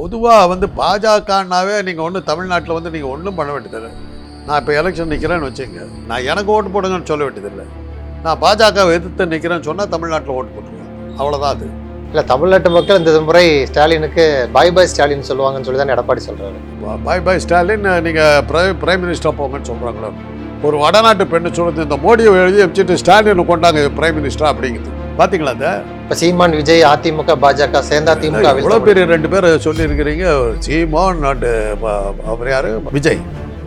பொதுவாக வந்து பாஜகனாவே நீங்கள் ஒன்றும் தமிழ்நாட்டில் வந்து நீங்கள் ஒன்றும் பண்ண வேண்டியதில்லை. நான் இப்போ எலெக்ஷன் நிற்கிறேன்னு வச்சுங்க நான் எனக்கு ஓட்டு போடுங்கன்னு சொல்ல வேண்டியதில்லை. நான் பாஜகவை எதிர்த்து நிற்கிறேன்னு சொன்னால் தமிழ்நாட்டில் ஓட்டு போட்டுருவேன் அவ்வளோதான் அது. இல்லை தமிழ்நாட்டு மக்கள் இந்த முறை ஸ்டாலினுக்கு பாய் பாய் ஸ்டாலின் சொல்லுவாங்கன்னு சொல்லி தான் எடப்பாடி சொல்றாரு. பாய் பாய் ஸ்டாலின் நீங்கள் பிரை பிரைம் மினிஸ்டர் போங்கன்னு சொல்கிறாங்களோ ஒரு வடநாட்டு பெண்ணு சொல்லுது இந்த மோடியை எழுதி வச்சுட்டு ஸ்டாலினை கொண்டாங்க பிரைம் மினிஸ்டர் அப்படிங்குது. பார்த்தீங்களா அதை? இப்போ சீமான் விஜய் அதிமுக பாஜக சேர்ந்தா திமுக இவ்வளோ பெரிய ரெண்டு பேர் சொல்லியிருக்கிறீங்க. சீமான் அண்டு அவர் யார்? விஜய்.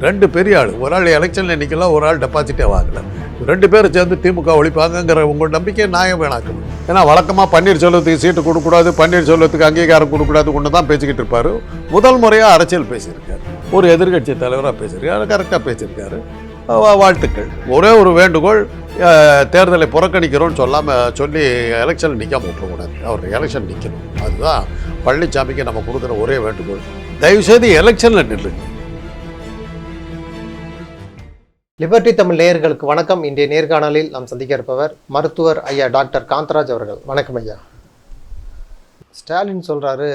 ரெண்டு பெரிய ஆள். ஒரு ஆள் எலெக்ஷனில் நிற்கலாம் ஒரு ஆள் டெபாசிட்டே வாங்கல. ரெண்டு பேரும் சேர்ந்து திமுக ஒழிப்பாங்கங்கிற உங்கள் நம்பிக்கை நியாயம் வேணாக்கணும் ஏன்னா வழக்கமாக பன்னீர்செல்வத்துக்கு சீட்டு கொடுக்கக்கூடாது பன்னீர்செல்வத்துக்கு அங்கீகாரம் கொடுக்கக்கூடாது ஒன்று தான் பேசிக்கிட்டு இருப்பார். முதல் முறையாக அரசியல் பேசியிருக்காரு. ஒரு எதிர்க்கட்சி தலைவராக பேசியிருக்காரு. கரெக்டாக பேசியிருக்காரு. வாழ்த்துக்கள். ஒரே ஒரு வேண்டுகோள் தேர்தலை புறக்கணிக்கிறோம்னு சொல்லாமல் சொல்லி எலெக்ஷன் நிற்காம விட்டுறக்கூடாது. அவர் எலெக்ஷன் நிற்கணும் அதுதான் பழனிசாமிக்கு நம்ம கொடுக்குற ஒரே வேண்டுகோள். தயவுசெய்து எலெக்ஷனில் நில்லுங்க. லிபர்டி தமிழ் நேயர்களுக்கு வணக்கம். இன்றைய நேர்காணலில் நாம் சந்திக்க இருப்பவர் மருத்துவர் ஐயா டாக்டர் காந்தராஜ் அவர்கள். வணக்கம் ஐயா. ஸ்டாலின் சொல்றாரு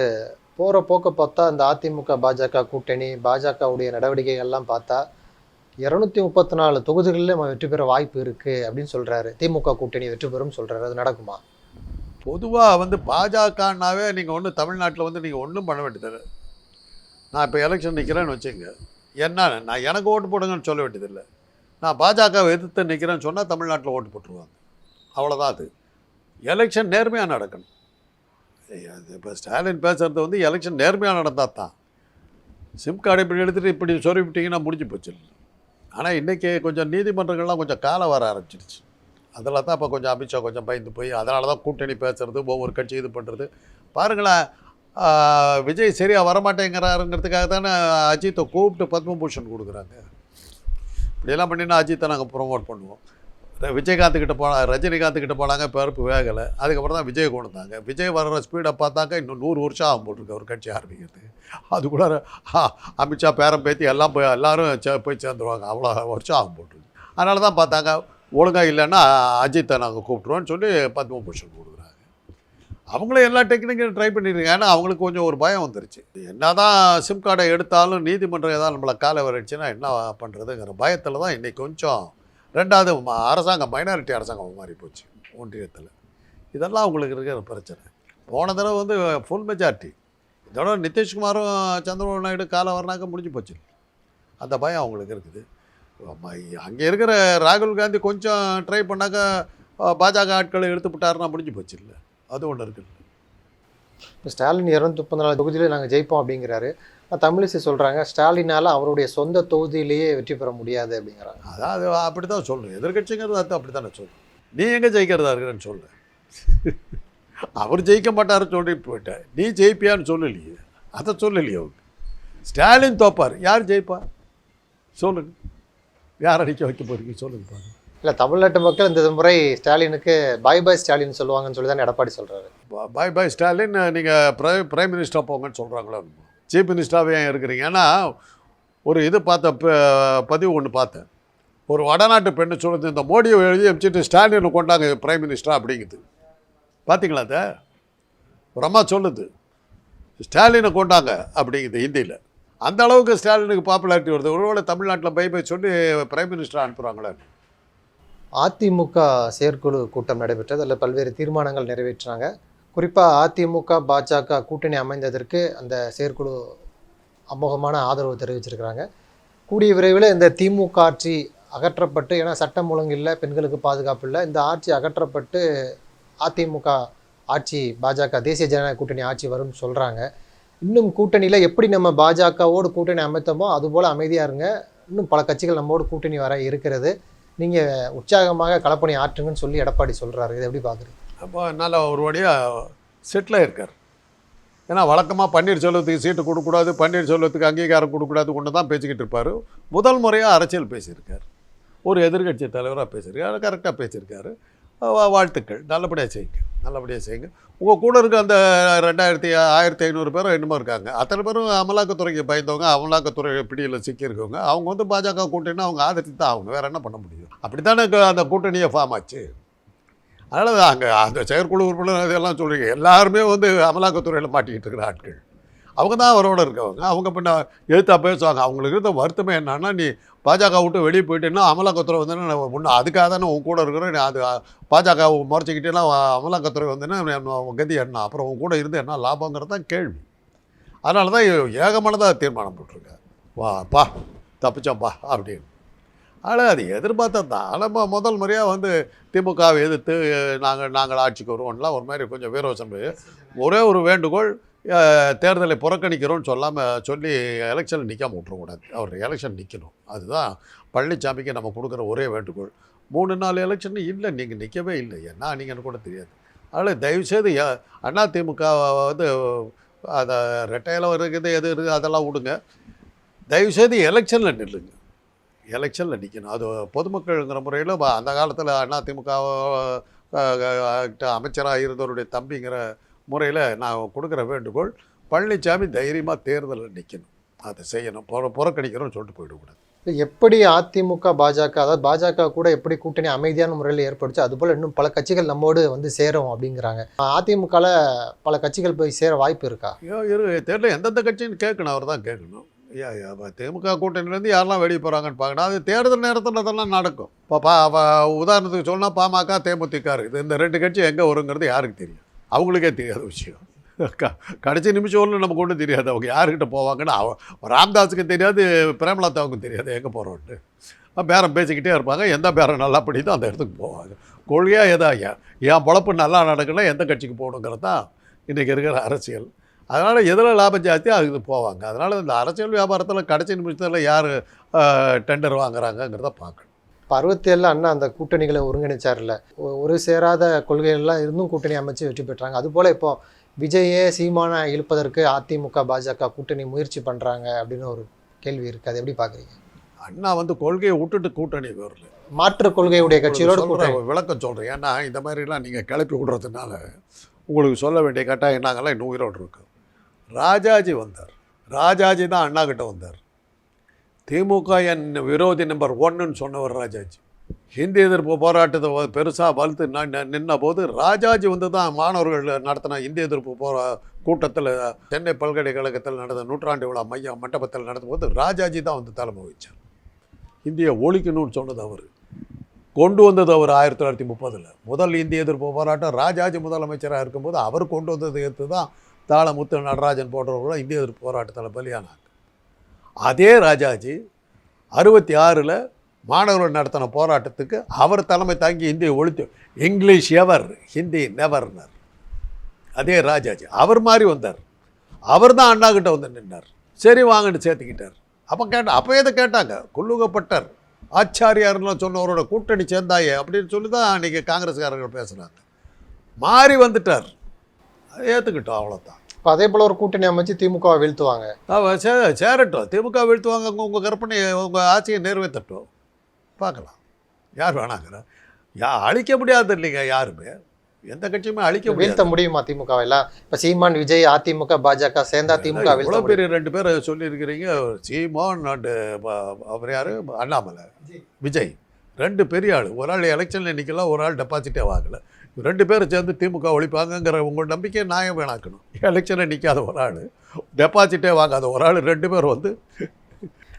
போற போக்க பார்த்தா இந்த அதிமுக பாஜக கூட்டணி பாஜகவுடைய நடவடிக்கைகள்லாம் பார்த்தா இரநூத்தி முப்பத்தி நாலு தொகுதிகளில் நம்ம வெற்றி பெற வாய்ப்பு இருக்குது அப்படின்னு சொல்கிறாரு திமுக கூட்டணி வெற்றி பெறும் சொல்கிறாரு அது நடக்குமா? பொதுவாக வந்து பாஜகனாவே நீங்கள் ஒன்றும் தமிழ்நாட்டில் வந்து நீங்கள் ஒன்றும் பண்ண வேண்டியது நான் இப்போ எலெக்ஷன் நிற்கிறேன்னு வச்சுங்க என்ன நான் எனக்கு ஓட்டு போடுங்கன்னு சொல்ல வேண்டியதில்லை நான் பாஜகவை எதிர்த்து நிற்கிறேன்னு சொன்னால் தமிழ்நாட்டில் ஓட்டு போட்டுருவாங்க. அவ்வளோதான் அது. எலெக்ஷன் நேர்மையாக நடக்கணும். இப்போ ஸ்டாலின் பேசுகிறது வந்து எலெக்ஷன் நேர்மையாக நடந்தால் தான் சிம் கார்டு இப்படி எடுத்துகிட்டு இப்படி சொருவிட்டீங்கன்னா முடிஞ்சு போச்சு ஆனால் இன்றைக்கி கொஞ்சம் நீதிமன்றங்கள்லாம் கொஞ்சம் காலம் வர ஆரம்பிச்சிருச்சு. அதில் தான் இப்போ கொஞ்சம் அமித்ஷா கொஞ்சம் பயந்து போய் அதனால தான் கூட்டணி பேசுகிறது ஒவ்வொரு கட்சி இது பண்ணுறது பாருங்களேன் விஜய் சரியாக வரமாட்டேங்கிறாருங்கிறதுக்காக தானே அஜித்தை கூப்பிட்டு பத்மபூஷன் கொடுக்குறாங்க. இப்படியெல்லாம் பண்ணினா அஜித்தை நாங்கள் ப்ரொமோட் பண்ணுவோம். விஜயகாந்த் கிட்ட போனா ரஜினிகாந்த் கிட்ட போனாங்க பிறப்பு வேகலை. அதுக்கப்புறம் தான் விஜய் கொண்டு வந்தாங்க விஜய் வர்ற ஸ்பீடை பார்த்தாக்க இன்னும் நூறு வருஷம் ஆகும் போட்டிருக்கு ஒரு கட்சி ஆரம்பிக்கிறது. அது கூட அமித்ஷா பேரம் பேத்தி எல்லாம் போய் எல்லாரும் போய் சேர்ந்துருவாங்க. அவ்வளோ வருஷம் ஆகும் போட்டிருக்கு. அதனால தான் பார்த்தாங்க ஒழுங்காக இல்லைன்னா அஜித்தை நாங்கள் கூப்பிட்ருவோன்னு சொல்லி பத்மபூஷன் கொடுக்குறாங்க அவங்களும் எல்லா டெக்னிக்கையும் ட்ரை பண்ணிடுறாங்க ஏன்னா அவங்களுக்கு கொஞ்சம் ஒரு பயம் வந்துருச்சு. என்ன தான் சிம் கார்டை எடுத்தாலும் நீதிமன்றம் ஏதாவது நம்மளை காலை வரடிச்சுன்னா என்ன பண்ணுறதுங்கிற பயத்தில் தான் இன்றைக்கி கொஞ்சம் ரெண்டாவது அரசாங்கம் மைனாரிட்டி அரசாங்கம் மாறி போச்சு ஒன்றியத்தில். இதெல்லாம் அவங்களுக்கு இருக்கிற பிரச்சனை. போன தடவை வந்து ஃபுல் மெஜாரிட்டி இதோட நிதிஷ்குமாரும் சந்திரபாபு நாயுடு காலம் வரனாக்க முடிஞ்சு போச்சு. அந்த பயம் அவங்களுக்கு இருக்குது. அங்கே இருக்கிற ராகுல் காந்தி கொஞ்சம் ட்ரை பண்ணாக்கா பாஜக ஆட்களை எடுத்து விட்டாருன்னா முடிஞ்சு போச்சு இல்லை? அது ஒன்று இருக்குது இப்போ ஸ்டாலின் இரநூத்தி முப்பத்தி நாலு தொகுதியில் நாங்கள் ஜெயிப்போம் அப்படிங்கிறாரு. தமிழிசை சொல்றாங்க ஸ்டாலினால அவருடைய சொந்த தொகுதியிலேயே வெற்றி பெற முடியாது அப்படிங்கிறாங்க. அதான் அது அப்படி தான் சொல்லணும் எதிர்கட்சிங்கிறது அது அப்படி தானே சொல்லணும் நீ எங்கே ஜெயிக்கிறதா இருக்கிறேன்னு சொல்லு அவர் ஜெயிக்க மாட்டாருன்னு சொல்லிட்டு போயிட்டேன் நீ ஜெயிப்பியான்னு சொல்லலையே. அதை சொல்லலையே அவங்க ஸ்டாலின் தோப்பார். யார் ஜெயிப்பா? சொல்லுங்க. யார் அடிக்க வைக்க போறீங்க? சொல்லுங்க பாருங்க. இல்லை தமிழ்நாட்டு மக்கள் இந்த முறை ஸ்டாலினுக்கு பாய் பாய் ஸ்டாலின் சொல்லுவாங்கன்னு சொல்லி தான் எடப்பாடி சொல்றாரு. பாய் பாய் ஸ்டாலின் நீங்கள் பிரை பிரைம் மினிஸ்டர் போங்கன்னு சொல்கிறாங்களோ சீஃப் மினிஸ்டராகவே ஏன் இருக்கிறீங்க? ஏன்னா ஒரு இது பார்த்த பதிவு ஒன்று பார்த்தேன். ஒரு வடநாட்டு பெண்ணு சொல்லுது இந்த மோடியை எழுதி வச்சுட்டு ஸ்டாலினை கொண்டாங்க பிரைம் மினிஸ்டர் அப்படிங்குது. பார்த்தீங்களா அதை? ஒரு அம்மா சொல்லுது ஸ்டாலினை கொண்டாங்க அப்படிங்குது ஹிந்தியில். அந்த அளவுக்கு ஸ்டாலினுக்கு பாப்புலாரிட்டி வருது. ஒருவேளை தமிழ்நாட்டில் பை பை சொல்லி பிரைம் மினிஸ்டர் அனுப்புகிறாங்களே அதிமுக செயற்குழு கூட்டம் நடைபெற்றது. அதில் பல்வேறு தீர்மானங்கள் நிறைவேற்றினாங்க. குறிப்பாக அதிமுக பாஜக கூட்டணி அமைந்ததற்கு அந்த செயற்குழு அமோகமான ஆதரவு தெரிவிச்சிருக்கிறாங்க. கூடிய விரைவில் இந்த திமுக ஆட்சி அகற்றப்பட்டு ஏன்னா சட்டம் ஒழுங்கு இல்லை பெண்களுக்கு பாதுகாப்பு இல்லை இந்த ஆட்சி அகற்றப்பட்டு அதிமுக ஆட்சி பாஜக தேசிய ஜனநாயக கூட்டணி ஆட்சி வரும்னு சொல்கிறாங்க இன்னும் கூட்டணியில் எப்படி நம்ம பாஜகவோடு கூட்டணி அமைத்தோமோ அதுபோல் அமைதியாக இருங்க. இன்னும் பல கட்சிகள் நம்மோடு கூட்டணி வர இருக்கிறது. நீங்கள் உற்சாகமாக களப்பணி ஆற்றுங்கன்னு சொல்லி எடப்பாடி சொல்கிறாரு இதை எப்படி பார்க்குறீங்க அப்போ நல்ல ஒரு வழியாக செட்டில் இருக்கார் ஏன்னா வழக்கமாக பன்னீர்செல்வத்துக்கு சீட்டு கொடுக்கக்கூடாது பன்னீர்செல்வத்துக்கு அங்கீகாரம் கொடுக்கக்கூடாது கொண்டு தான் பேசிக்கிட்டு இருப்பார். முதல் முறையாக அரசியல் பேசியிருக்கார். ஒரு எதிர்க்கட்சி தலைவராக பேசியிருக்காரு கரெக்டாக பேசியிருக்காரு. வா- வாழ்த்துக்கள். நல்லபடியாக செய்யுங்க. நல்லபடியாக செய்யுங்க. உங்கள் கூட இருக்க அந்த ரெண்டாயிரத்தி ஆயிரத்தி ஐநூறு பேரும் என்னமோ இருக்காங்க. அத்தனை பேரும் அமலாக்கத்துறைக்கு பயந்தவங்க அமலாக்கத்துறை பிடியில் சிக்கியிருக்கவங்க. அவங்க வந்து பாஜக கூட்டணி அவங்க ஆதரித்து தான் ஆகணும். வேறு என்ன பண்ண முடியும்? அப்படி தானே அந்த கூட்டணியை ஃபார்ம் ஆச்சு? அதனால் அங்கே அந்த செயற்குழு உறுப்பினர் இதெல்லாம் சொல்கிறீங்க எல்லாருமே வந்து அமலாக்கத்துறையில் மாட்டிக்கிட்டு இருக்கிற ஆட்கள். அவங்க தான் அவரோட இருக்கவங்க. அவங்க பின்ன எழுத்தா பேசுவாங்க. அவங்களுக்கு இருந்த வருத்தமே என்னன்னா நீ பாஜக விட்டு வெளியே போயிட்டேன்னா அமலாக்கத்துறை வந்து முன்ன அதுக்காக தானே உன் கூட இருக்கிற நீ அது பாஜக முறைச்சிக்கிட்டேன்னா அமலாக்கத்துறை வந்துன்னா கதி என்ன அப்புறம் உன் கூட இருந்து என்ன லாபங்கிறது தான் கேள்வி. அதனால தான் ஏகமானதாக தீர்மானம் போட்டிருக்கேன் வா பா அப்படின்னு. ஆனால் அது எதிர்பார்த்தது தான் ஆனால் முதல் முறையாக வந்து திமுகவை எதிர்த்து நாங்கள் நாங்கள் ஆட்சிக்கு வருவோம்லாம் ஒரு மாதிரி கொஞ்சம் வீரோசம் ஒரே ஒரு வேண்டுகோள் தேர்தலை புறக்கணிக்கிறோம்னு சொல்லாமல் சொல்லி எலெக்ஷனில் நிற்காமல் விட்டுறக்கூடாது. அவர் எலெக்ஷன் நிற்கணும் அதுதான் பழனிசாமிக்கு நம்ம கொடுக்குற ஒரே வேண்டுகோள். மூணு நாலு எலெக்ஷன் இல்லை நீங்கள் நிற்கவே இல்லை. என்ன நீங்கன்னு கூட தெரியாது. அதனால் தயவுசெய்து அண்ணா திமுக வந்து அதை ரெட்டையில் இருக்குது எது இருக்குது அதெல்லாம் விடுங்க. தயவுசெய்து எலெக்ஷனில் நில்லுங்க. எலெக்ஷனில் நிற்கணும் அது பொதுமக்கள்ங்கிற முறையில் அந்த காலத்தில் அதிமுக அமைச்சராக இருந்தவருடைய தம்பிங்கிற முறையில் நான் கொடுக்குற வேண்டுகோள் பழனிசாமி தைரியமாக தேர்தலில் நிற்கணும் அதை செய்யணும். புற புறக்கணிக்கிறோம்னு சொல்லிட்டு போயிடக்கூடாது. எப்படி அதிமுக பாஜக அதாவது பாஜக கூட எப்படி கூட்டணி அமைதியான முறையில் ஏற்படுச்சு அதுபோல் இன்னும் பல கட்சிகள் நம்மோடு வந்து சேரும் அப்படிங்கிறாங்க. அதிமுகவில் பல கட்சிகள் போய் சேர வாய்ப்பு இருக்கா? தெரியல. எந்தெந்த கட்சின்னு கேட்கணும். அவர் தான் கேட்கணும். ஐயா ஐயா, அப்ப திமுக கூட்டணியிலேருந்து யாரெல்லாம் வெளியே போகிறாங்கன்னு பார்க்கணும் அது தேர்தல் நேரத்தில் அதெல்லாம் நடக்கும். இப்போ பா உதாரணத்துக்கு சொன்னால் பாமக தேமுதிக இருக்குது இந்த ரெண்டு கட்சி எங்கே வருங்கிறது யாருக்கு தெரியும்? அவங்களுக்கே தெரியாத விஷயம். க கடைசி நிமிஷம் ஒன்றும் நமக்கு ஒன்றும் தெரியாது. அவங்க யாருக்கிட்ட போவாங்கன்னு அவ ராம்தாஸுக்கும் தெரியாது பிரேமலதாவுக்கும் தெரியாது எங்கே போகிறோன்ட்டு பேரம் பேசிக்கிட்டே இருப்பாங்க. எந்த பேரம் நல்லா படிதோ அந்த இடத்துக்கு போவாங்க. கொள்கையாக எதா ஐயா என் பொழப்பு நல்லா நடக்கல எந்த கட்சிக்கு போகணுங்கிறது தான் இன்றைக்கி இருக்கிற அரசியல். அதனால் எதில் லாபம் ஜாஸ்தியோ அதுக்கு போவாங்க. அதனால் இந்த அரசியல் வியாபாரத்தில் கடைசி நிமிஷத்தில் யார் டெண்டர் வாங்குறாங்கங்கிறத பார்க்கணும். அறுபத்தேழில் அண்ணா அந்த கூட்டணிகளை ஒருங்கிணைச்சார்ல ஒரு சேராத கொள்கைகள்லாம் இருந்தும் கூட்டணி அமைச்சு வெற்றி பெற்றாங்க. அதுபோல் இப்போ விஜயே சீமானை இழுப்பதற்கு அதிமுக பாஜக கூட்டணி முயற்சி பண்ணுறாங்க அப்படின்னு ஒரு கேள்வி இருக்குது அது எப்படி பார்க்குறீங்க? அண்ணா வந்து கொள்கையை விட்டுட்டு கூட்டணி வரல. மாற்று கொள்கையுடைய கூட்டணி. விளக்கம் சொல்கிறேன் ஏன்னா இந்த மாதிரிலாம் நீங்கள் கிளப்பி விடுறதுனால உங்களுக்கு சொல்ல வேண்டிய கட்டாயம் நாங்கள்லாம் இன்னும் உயிரோடு இருக்கோம் ராஜாஜி வந்தார். ராஜாஜி தான் அண்ணா கிட்ட வந்தார். திமுக என் விரோதி நம்பர் ஒன்றுன்னு சொன்னவர் ராஜாஜி. ஹிந்தி எதிர்ப்பு போராட்டத்தை பெருசாக வலுத்து நின்ன போது ராஜாஜி வந்து தான் மாணவர்கள் நடத்தின இந்திய எதிர்ப்பு போரா கூட்டத்தில் சென்னை பல்கலைக்கழகத்தில் நடந்த நூற்றாண்டு விழா மைய மண்டபத்தில் நடந்த போது ராஜாஜி தான் வந்து தலைமை வச்சார் இந்தியை ஒழிக்கணும்னு சொன்னது அவர். கொண்டு வந்தது அவர் ஆயிரத்தி தொள்ளாயிரத்தி முப்பதில். முதல் இந்திய எதிர்ப்பு போராட்டம் ராஜாஜி முதலமைச்சராக இருக்கும்போது அவர் கொண்டு வந்ததை எடுத்து தான் தாளமுத்து நடராஜன் போன்றவர்களும் இந்திய எதிர்ப்பு போராட்டத்தில் பலியானாங்க. அதே ராஜாஜி அறுபத்தி ஆறில் மாணவர்கள் நடத்தின போராட்டத்துக்கு அவர் தலைமை தாங்கி இந்தியை ஒழித்து இங்கிலீஷ் எவர் ஹிந்தி நெவர்னர் அதே ராஜாஜி அவர் மாதிரி வந்தார். அவர் தான் அண்ணாக்கிட்ட வந்து நின்னார். சரி வாங்கன்னு சேர்த்துக்கிட்டார். அப்போ கேட்ட அப்போ எதை கேட்டாங்க? குல்லுகப்பட்டர் ஆச்சாரியார்லாம் சொன்னவரோட கூட்டணி சேர்ந்தாயே அப்படின்னு சொல்லி தான் அன்றைக்கி காங்கிரஸ்காரர்கள் பேசுகிறாங்க மாறி வந்துட்டார். ஏற்றுக்கிட்டோம் அவ்வளோதான் இப்போ அதே போல் ஒரு கூட்டணி அமைச்சு திமுகவை வீழ்த்துவாங்க. சே சேரட்டும். திமுக வீழ்த்துவாங்க உங்கள் கற்பனை உங்கள் ஆட்சியை நிறைவேற்றட்டும். பார்க்கலாம். யார் வேணாங்கிறா. யா அழிக்க முடியாது இல்லைங்க யாருமே. எந்த கட்சியுமே அழிக்க வீழ்த்த முடியுமா திமுக எல்லாம் இப்போ சீமான் விஜய் அதிமுக பாஜக சேர்ந்தா திமுக இவ்வளோ பெரிய ரெண்டு பேரை சொல்லியிருக்கிறீங்க? சீமோன் அண்டு அவர் யார்? அண்ணாமலை. விஜய். ரெண்டு பெரிய ஆள். ஒரு ஆள் எலெக்ஷனில் நிற்கலாம் ஒரு ஆள் டெபாசிட்டே வாங்கலை. ரெண்டு பேரும் சேர்ந்து திமுக ஒழிப்பாங்கங்கிற உங்கள் நம்பிக்கையை நியாயம் வேணாக்கணும்? எலெக்ஷனில் நிற்காத ஒரு ஆள் டெபாசிட்டே வாங்காத ஒரு ஆள் ரெண்டு பேர் வந்து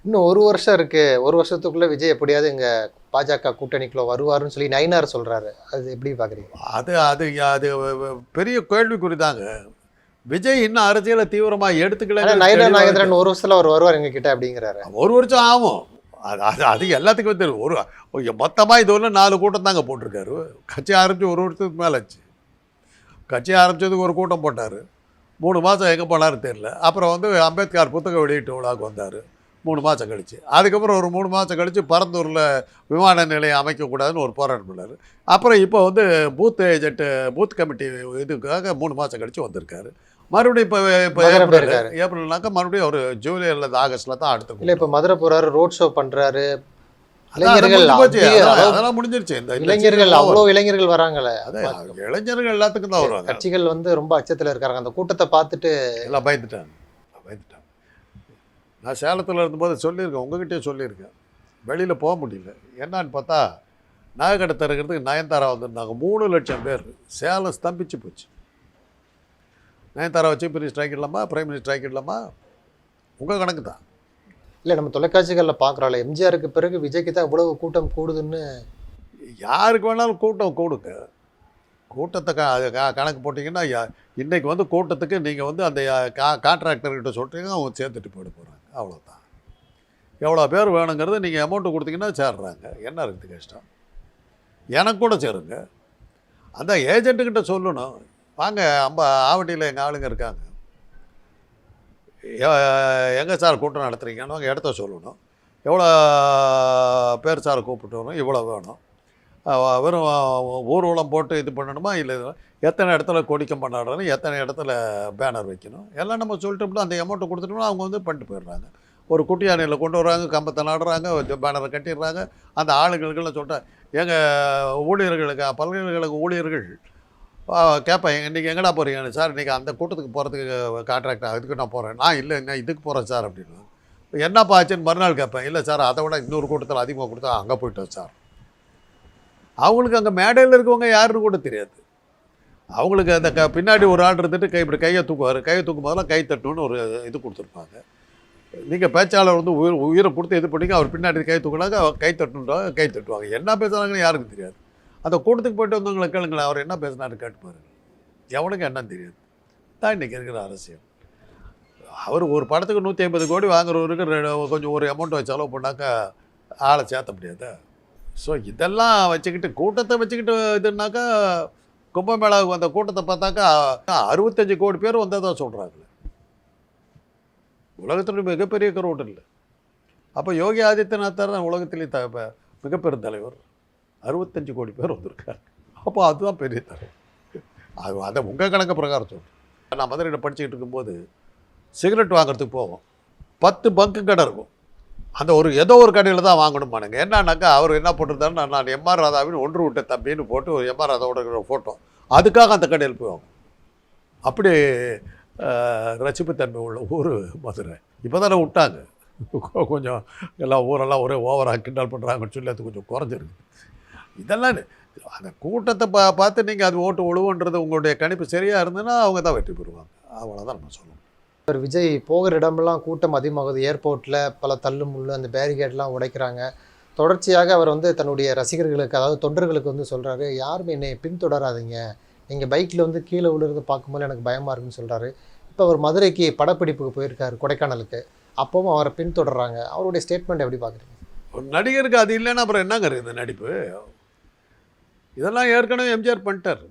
இன்னும் ஒரு வருஷம் இருக்கு. ஒரு வருஷத்துக்குள்ள விஜய் எப்படியாவது இங்க பாஜக கூட்டணிக்குள்ள வருவாருன்னு சொல்லி நயினார் சொல்றாரு. அது எப்படி பாக்குறீங்க? அது அது அது பெரிய கேள்விக்குறி தாங்க விஜய் இன்னும் அரசியலை தீவிரமாக எடுத்துக்கல நயினார் நாகேந்திரன் ஒரு வருஷத்துல அவர் வருவார் எங்க கிட்ட அப்படிங்கிறாரு. ஒரு வருஷம் ஆகும். அது அது அது எல்லாத்துக்குமே தெரியும். ஒரு மொத்தமாக இது ஒன்று நாலு கூட்டம் தாங்க போட்டிருக்காரு. கட்சி ஆரம்பித்து ஒரு வருஷத்துக்கு மேலே ஆச்சு. கட்சி ஆரம்பித்ததுக்கு ஒரு கூட்டம் போட்டார். மூணு மாதம் எங்கே போனார் தெரில அப்புறம் வந்து அம்பேத்கர் புத்தக வெளியீட்டு விழாவுக்கு வந்தார். மூணு மாதம் கழிச்சு. அதுக்கப்புறம் ஒரு மூணு மாதம் கழித்து பரந்தூரில் விமான நிலையம் அமைக்கக்கூடாதுன்னு ஒரு போராட்டம் பண்ணார். அப்புறம் இப்போ வந்து பூத் ஏஜென்ட்டு பூத் கமிட்டி இதுக்காக மூணு மாதம் கழித்து வந்திருக்காரு. மறுபடியும் இப்போ இப்போ ஏப்ரல். ஏப்ரல்னாக்கா மறுபடியும் ஒரு ஜூலை அல்லது ஆகஸ்ட்டில் தான் அடுத்த இல்ல இப்ப மதுரை போறாரு ரோட் ஷோ. அதிக- அதெல்லாம் முடிஞ்சிருச்சு. இந்த இளைஞர்கள் அவ்வளோ இளைஞர்கள் வராங்களே. அதே இளைஞர்கள் எல்லாத்துக்கும் தான் வருவாங்க. கட்சிகள் வந்து ரொம்ப அச்சத்துல இருக்காங்க. அந்த கூட்டத்தை பார்த்துட்டு எல்லாம் பயந்துட்டாங்க. பயந்துட்டாங்க நான் சேலத்தில் இருந்தபோது சொல்லியிருக்கேன். உங்ககிட்டயே சொல்லியிருக்கேன். வெளியில் போக முடியல. என்னன்னு பார்த்தா நகைக்கடை திறக்கிறதுக்கு நயன்தாரா வந்திருந்தாங்க. மூணு லட்சம் பேர். சேலம் ஸ்தம்பிச்சு போச்சு. நயன்தாரா வச்சு மினிஸ்டர் ஆக்கிடலாமா? பிரைம் மினிஸ்டர் ஆக்கிடலாமா? உங்கள் கணக்கு தான் இல்லை நம்ம தொலைக்காட்சிகளில் பார்க்குறோம்ல எம்ஜிஆருக்கு பிறகு விஜய்க்கு தான் இவ்வளவு கூட்டம் கூடுதுன்னு. யாருக்கு வேணாலும் கூட்டம் கூடுங்க. கூட்டத்தை க கணக்கு போட்டிங்கன்னா இன்னைக்கு வந்து கூட்டத்துக்கு நீங்கள் வந்து அந்த கா கான்ட்ராக்டர்கிட்ட சொல்லிட்டீங்கன்னா அவங்க சேர்த்துட்டு போயிட போகிறாங்க அவ்வளோதான் எவ்வளோ பேர் வேணுங்கிறது நீங்கள் அமௌண்ட்டு கொடுத்தீங்கன்னா சேர்றாங்க. என்ன இருக்குது கஷ்டம்? எனக்கு கூட சேருங்க. அந்த ஏஜென்ட்டுக்கிட்ட சொல்லணும். வாங்க அம்ப ஆவட்டியில் எங்கள் ஆளுங்க இருக்காங்க. எங்கே சார் கூட்டம் நடத்துறீங்கன்னு அவங்க இடத்த சொல்லணும். எவ்வளோ பேர் சார் கூப்பிட்டு வரணும் இவ்வளோ வேணும். வெறும் ஊர்வலம் போட்டு இது பண்ணணுமா? இல்லை எத்தனை இடத்துல கொடிக்கம் பண்ணாடணும் எத்தனை இடத்துல பேனர் வைக்கணும்? எல்லாம் நம்ம சொல்லிட்டோம்னா அந்த அமௌண்ட்டை கொடுத்துட்டோம்னா அவங்க வந்து பண்ணிட்டு போயிடுறாங்க. ஒரு குட்டி யானையில் கொண்டு வராங்க கம்பத்தை நாடுறாங்க பேனரை கட்டிடுறாங்க. அந்த ஆளுங்களுக்கெல்லாம் சொல்கிறேன் எங்கள் ஊழியர்களுக்கு பல்கலைக்கழக ஊழியர்கள் கேட்பேன் இன்றைக்கி எங்கடா போகிறீங்க சார் இன்றைக்கி அந்த கூட்டத்துக்கு போகிறதுக்கு கான்ட்ராக்ட் அதுக்கு நான் போகிறேன் நான் இல்லை நான் இதுக்கு போகிறேன் சார் அப்படின்னு. என்னப்பா ஆச்சுன்னு மறுநாள் கேட்பேன் இல்லை சார் அதை விட இன்னொரு கூட்டத்தில் அதிகமாக கொடுத்தா அங்கே போயிட்டோம் சார். அவங்களுக்கு அங்கே மேடையில் இருக்கவங்க யாருன்னு கூட தெரியாது. அவங்களுக்கு அந்த க பின்னாடி ஒரு ஆள் இருந்துட்டு கை இப்படி கையை தூக்குவார். கையை தூக்கும் போதெல்லாம் கை தட்டணும்னு ஒரு இது கொடுத்துருப்பாங்க. நீங்கள் பேச்சாளர் வந்து உயிர் உயிரை கொடுத்து இது பண்ணிங்க அவர் பின்னாடி கை தூக்குனாங்க அவர் கை தட்டுன்றாங்க கை தட்டுவாங்க. என்ன பேசுகிறாங்கன்னு யாருக்கும் தெரியாது. அந்த கூட்டத்துக்கு போயிட்டு வந்தவங்களை கேளுங்களேன் அவர் என்ன பேசினாரு கேட்டு பாருங்க. எவனுக்கு என்ன தெரியாது தான் இன்றைக்கி இருக்கிற அரசியல். அவர் ஒரு படத்துக்கு நூற்றி ஐம்பது கோடி வாங்குறவருக்கு கொஞ்சம் ஒரு அமௌண்ட்டை செலவு பண்ணாக்கா ஆளை சேர்த்த முடியாது? ஸோ இதெல்லாம் வச்சுக்கிட்டு கூட்டத்தை வச்சுக்கிட்டு இதுனாக்கா கும்பமேளாவுக்கு வந்த கூட்டத்தை பார்த்தாக்கா அறுபத்தஞ்சு கோடி பேர் வந்ததாக சொல்கிறாங்களே உலகத்தினுடைய மிகப்பெரிய கரோட் இல்லை. அப்போ யோகி ஆதித்யநாத் தான் உலகத்திலே த மிகப்பெரும் தலைவர். அறுபத்தஞ்சு கோடி பேர் வந்திருக்காரு. அப்போ அதுதான் பெரிய தரம் அது அதை உங்கள் கணக்கு பிரகாரம் சொல்கிறேன் நான் மதுரையில் படிச்சுக்கிட்டு இருக்கும்போது சிகரெட் வாங்குறதுக்கு போவோம். பத்து பங்கு கடை இருக்கும். அந்த ஒரு ஏதோ ஒரு கடையில் தான் வாங்கணுமானுங்க என்னன்னாக்கா அவர் என்ன போட்டிருந்தாரு நான் எம்ஆர் ராதாவின் ஒன்று விட்ட தம்பின்னு போட்டு ஒரு எம்ஆர் ராதாவோட ஃபோட்டோ அதுக்காக அந்த கடையில் போய் அப்படி ரசிப்புத்தன்மை உள்ள ஊர் மதுரை. இப்போ தானே விட்டாங்க. கொஞ்சம் எல்லாம் ஊரெல்லாம் ஒரே ஓவராக கிண்டல் பண்ணுறாங்கன்னு சொல்லி அது கொஞ்சம் குறைஞ்சிருக்கு. இதெல்லாம் அந்த கூட்டத்தை பா பார்த்து நீங்கள் அது ஓட்டு ஒழுவுன்றது உங்களுடைய கணிப்பு சரியாக இருந்ததுன்னா அவங்க தான் வெற்றி பெறுவாங்க. அவ்வளோதான் நம்ம சொல்லணும் அவர் விஜய் போகிற இடமெல்லாம் கூட்டம் அதிகமாகுது. ஏர்போர்ட்டில் பல தள்ளு முள்ளு அந்த பேரிகேட்லாம் உடைக்கிறாங்க. தொடர்ச்சியாக அவர் வந்து தன்னுடைய ரசிகர்களுக்கு அதாவது தொண்டர்களுக்கு வந்து சொல்கிறாரு யாருமே என்னை பின்தொடராதீங்க. நீங்கள் பைக்கில் வந்து கீழே விழுறத பார்க்கும்போது எனக்கு பயமாக இருக்குன்னு சொல்கிறாரு இப்போ அவர் மதுரைக்கு படப்பிடிப்புக்கு போயிருக்காரு கொடைக்கானலுக்கு. அப்பவும் அவரை பின்தொடர்றாங்க. அவருடைய ஸ்டேட்மெண்ட் எப்படி பார்க்குறீங்க ஒரு நடிகருக்கு அது இல்லைன்னா அப்புறம் என்னங்க இருக்குது நடிப்பு? இதெல்லாம் ஏற்கனவே எம்ஜிஆர் பண்ணிட்டார்.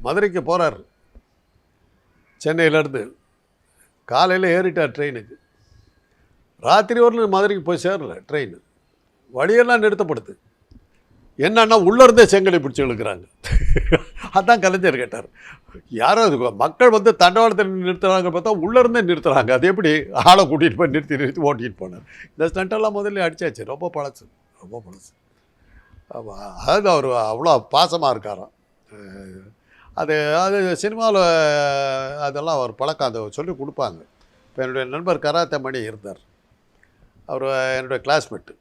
மதுரைக்கு போகிறார் சென்னையிலேருந்து. காலையில் ஏறிட்டார் ட்ரெயினுக்கு. ராத்திரி வரலும் மதுரைக்கு போய் சேரல ட்ரெயின். வழியெல்லாம் நிறுத்தப்படுது. என்னன்னா உள்ளே இருந்தே செங்கலை பிடிச்சி இழுக்கிறாங்க. அதான் கலைஞர் கேட்டார். யாரோ அது மக்கள் வந்து தண்டவாளத்தில் நிறுத்துறாங்க பார்த்தா உள்ளே இருந்தே நிறுத்துறாங்க. அது எப்படி? ஆளை கூட்டிகிட்டு போய் நிறுத்தி நிறுத்தி ஓட்டிகிட்டு போனார். இந்த ஸ்டண்டெல்லாம் முதல்ல அடிச்சாச்சு. ரொம்ப பழசு. ரொம்ப பழசு. அதாவது அவர் அவ்வளோ பாசமாக இருக்காராம். அது அது சினிமாவில் அதெல்லாம் அவர் பழக்கம் அதை சொல்லி கொடுப்பாங்க. இப்போ என்னுடைய நண்பர் கராத்தே மணி இருந்தார். அவர் என்னுடைய கிளாஸ்மேட்டு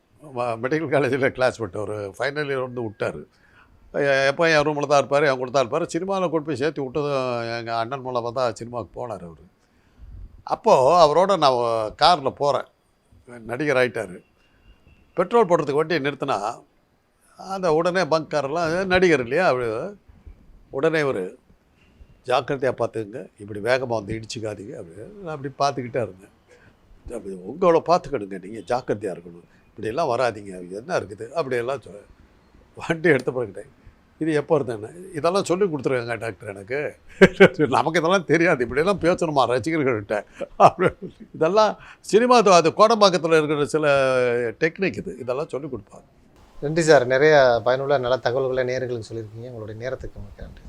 மெடிக்கல் காலேஜில் கிளாஸ்மேட் அவர் ஃபைனல் இயர் வந்து விட்டார். எப்போ என் ரூமில் தான் இருப்பார் என் கூட தான் இருப்பார். சினிமாவில் கொண்டு போய் சேர்த்து விட்டதும் எங்கள் அண்ணன் மூலமாக தான் சினிமாவுக்கு போனார் அவர். அப்போது அவரோட நான் காரில் போகிறேன் நடிகர் ஆகிட்டார் பெட்ரோல் போடுறதுக்கு வண்டியை நிறுத்தினா அந்த உடனே பங்க்காரெல்லாம் நடிகர் இல்லையா? அப்படி. உடனே ஒரு ஜாக்கிரதையாக பார்த்துக்குங்க. இப்படி வேகமாக வந்து இடிச்சுக்காதீங்க. அப்படி. நான் அப்படி பார்த்துக்கிட்டே இருந்தேன். அப்படி உங்களை பார்த்துக்கணுங்க. நீங்கள் ஜாக்கிரதையாக இருக்கணும். இப்படியெல்லாம் வராதீங்க. என்ன இருக்குது? அப்படியெல்லாம் சொ வண்டி எடுத்து பிறகுட்டேன் இது எப்போ இருந்தேன்னு இதெல்லாம் சொல்லி கொடுத்துருக்காங்க டாக்டர் எனக்கு. நமக்கு இதெல்லாம் தெரியாது. இப்படியெல்லாம் பேசணுமா? ரசிகர்கள்கிட்ட அப்படி. இதெல்லாம் சினிமா அது கோடம்பாக்கத்தில் இருக்கிற சில டெக்னிக் இது. இதெல்லாம் சொல்லி கொடுப்பாங்க. நன்றி சார். நிறைய பயனுள்ள நல்ல தகவல்களை நேர்களுக்கு சொல்லியிருக்கீங்க. உங்களுடைய நேரத்துக்கு மிக்க நன்றி.